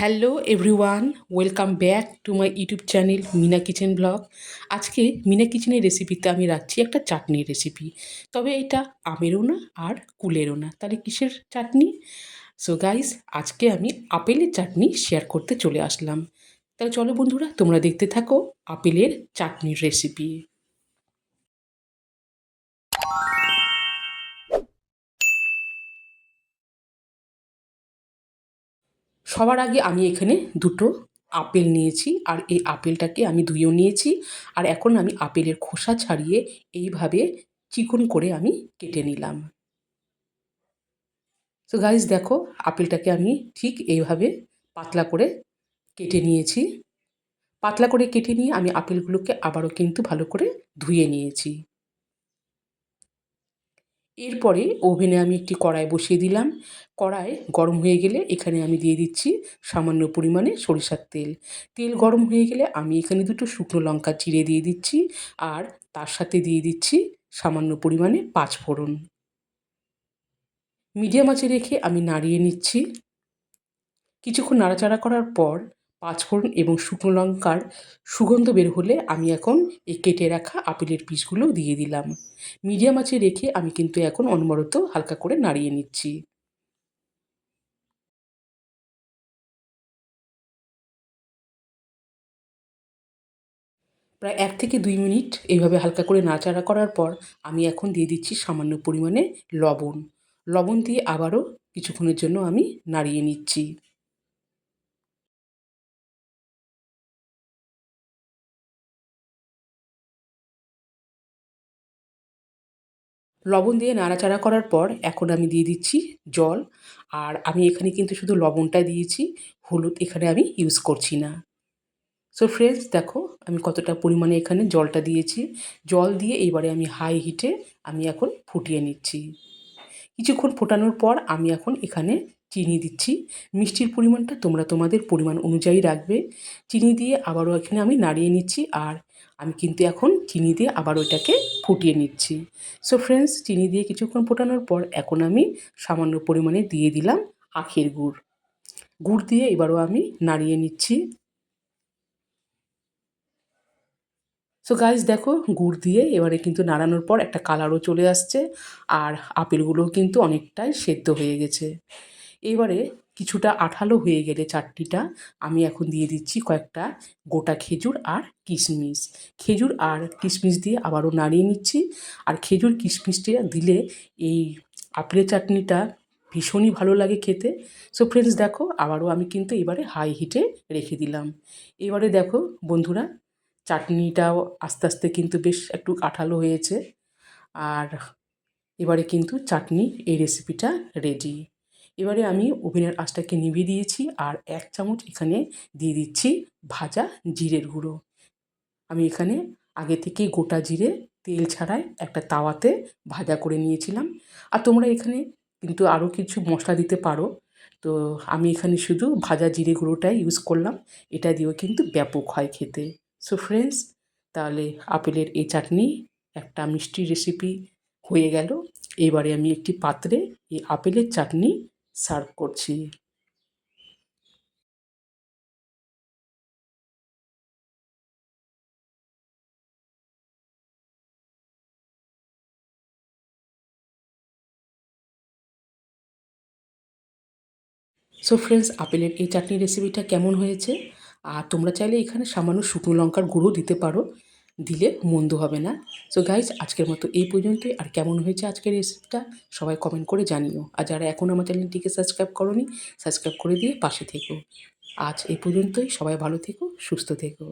Hello everyone, welcome back to my YouTube channel Meena kitchen blog. আজকে মিনা কিচেনের রেসিপিতে আমি রাখছি একটা চাটনির রেসিপি। তবে এটা আমেরও না আর কুলেরও না, তাহলে কিসের চাটনি? সো গাইস আজকে আমি আপেলের চাটনি শেয়ার করতে চলে আসলাম। তাহলে চলো বন্ধুরা, তোমরা দেখতে থাকো আপেলের চাটনির রেসিপি। সবার আগে আমি এখানে দুটো আপেল নিয়েছি, আর এই আপেলটাকে আমি ধুয়েও নিয়েছি, আর এখন আমি আপেলের খোসা ছাড়িয়ে এইভাবে চিকন করে আমি কেটে নিলাম। তো গাইজ দেখো, আপেলটাকে আমি ঠিক এইভাবে পাতলা করে কেটে নিয়েছি। পাতলা করে কেটে নিয়ে আমি আপেলগুলোকে আবারও কিন্তু ভালো করে ধুয়ে নিয়েছি। এরপরে ওভেনে আমি একটি কড়াই বসিয়ে দিলাম। কড়াই গরম হয়ে গেলে এখানে আমি দিয়ে দিচ্ছি সামান্য পরিমাণে সরিষার তেল। তেল গরম হয়ে গেলে আমি এখানে দুটো শুকনো লঙ্কা চিড়ে দিয়ে দিচ্ছি আর তার সাথে দিয়ে দিচ্ছি সামান্য পরিমাণে পাঁচফোড়ন। মিডিয়াম আঁচে রেখে আমি নাড়িয়ে নিচ্ছি। কিছুক্ষণ নাড়াচাড়া করার পর পাঁচফোড়ন এবং শুকনো লঙ্কার সুগন্ধ বের হলে আমি এখন এই কেটে রাখা আপেলের পিসগুলো দিয়ে দিলাম। মিডিয়াম আঁচে রেখে আমি কিন্তু এখন অনবরত হালকা করে নাড়িয়ে নিচ্ছি। প্রায় এক থেকে দুই মিনিট এইভাবে হালকা করে নাড়াচাড়া করার পর আমি এখন দিয়ে দিচ্ছি সামান্য পরিমাণে লবণ। লবণ দিয়ে আবারও কিছুক্ষণের জন্য আমি নাড়িয়ে নিচ্ছি। লবণ দিয়ে নাড়াচাড়া করার পর এখন আমি দিয়ে দিচ্ছি জল। আর আমি এখানে কিন্তু শুধু লবণটা দিয়েছি, হলুদ এখানে আমি ইউজ করছি না। সো ফ্রেন্ডস দেখো আমি কতটা পরিমাণে এখানে জলটা দিয়েছি। জল দিয়ে এবারে আমি হাই হিটে আমি এখন ফুটিয়ে নিচ্ছি। কিছুক্ষণ ফোটানোর পর আমি এখন এখানে চিনি দিচ্ছি। মিষ্টির পরিমাণটা তোমরা তোমাদের পরিমাণ অনুযায়ী রাখবে। চিনি দিয়ে আবারও এখানে আমি নাড়িয়ে নিচ্ছি। আর আমি কিন্তু এখন চিনি দিয়ে আবার ওইটাকে ফুটিয়ে নিচ্ছি। সো ফ্রেন্ডস চিনি দিয়ে কিছুক্ষণ ফোটানোর পর এখন আমি সামান্য পরিমাণে দিয়ে দিলাম আখের গুড়। গুড় দিয়ে এবারও আমি নাড়িয়ে নিচ্ছি। সো গাইজ দেখো, গুড় দিয়ে এবারে কিন্তু নাড়ানোর পর একটা কালারও চলে আসছে, আর আপেলগুলোও কিন্তু অনেকটাই সেদ্ধ হয়ে গেছে। এবারে কিছুটা আঠালো হয়ে গেলে চাটনিটা আমি এখন দিয়ে দিচ্ছি কয়েকটা গোটা খেজুর আর কিশমিশ। খেজুর আর কিশমিশ দিয়ে আবারও নাড়িয়ে নিচ্ছি। আর খেজুর কিশমিশটা দিলে এই আপেলের চাটনিটা ভীষণই ভালো লাগে খেতে। সো ফ্রেন্ডস দেখো, আবারও আমি কিন্তু এবারে হাই হিটে রেখে দিলাম। এবারে দেখো, বন্ধুরা, চাটনিটাও আস্তে আস্তে কিন্তু বেশ একটু আঠালো হয়েছে। আর এবারে কিন্তু চাটনির এই রেসিপিটা রেডি এবারে আমি ওভেনের আঁচটাকে নিভিয়ে দিয়েছি আর এক চামচ এখানে দিয়ে দিচ্ছি ভাজা জিরের গুঁড়ো। আমি এখানে আগে থেকে গোটা জিরে তেল ছাড়াই একটা তাওয়াতে ভাজা করে নিয়েছিলাম। আর তোমরা এখানে কিন্তু আরও কিছু মশলা দিতে পারো। তো আমি এখানে শুধু ভাজা জিরে গুঁড়োটাই ইউজ করলাম। এটা দিয়েও কিন্তু ব্যাপক হয় খেতে। সো ফ্রেন্ডস তাহলে আপেলের এই চাটনি একটা মিষ্টি রেসিপি হয়ে গেল। এবারে আমি একটি পাত্রে এই আপেলের চাটনি সার্ভ করছি। সো ফ্রেন্ডস আপেলের এই চাটনি রেসিপিটা কেমন হয়েছে? আর তোমরা চাইলে এখানে সামান্য শুকনো লঙ্কার গুঁড়ো দিতে পারো। দিলে মন্দ হবে না। সো গাইজ আজকের মতো এই পর্যন্তই। আর কেমন হয়েছে আজকের রেসিপিটা সবাই কমেন্ট করে জানিও। আর যারা এখন আমার চ্যানেলটিকে সাবস্ক্রাইব করনি সাবস্ক্রাইব করে দিয়ে পাশে থেকো। আজ এই পর্যন্তই। সবাই ভালো থেকো, সুস্থ থেকো।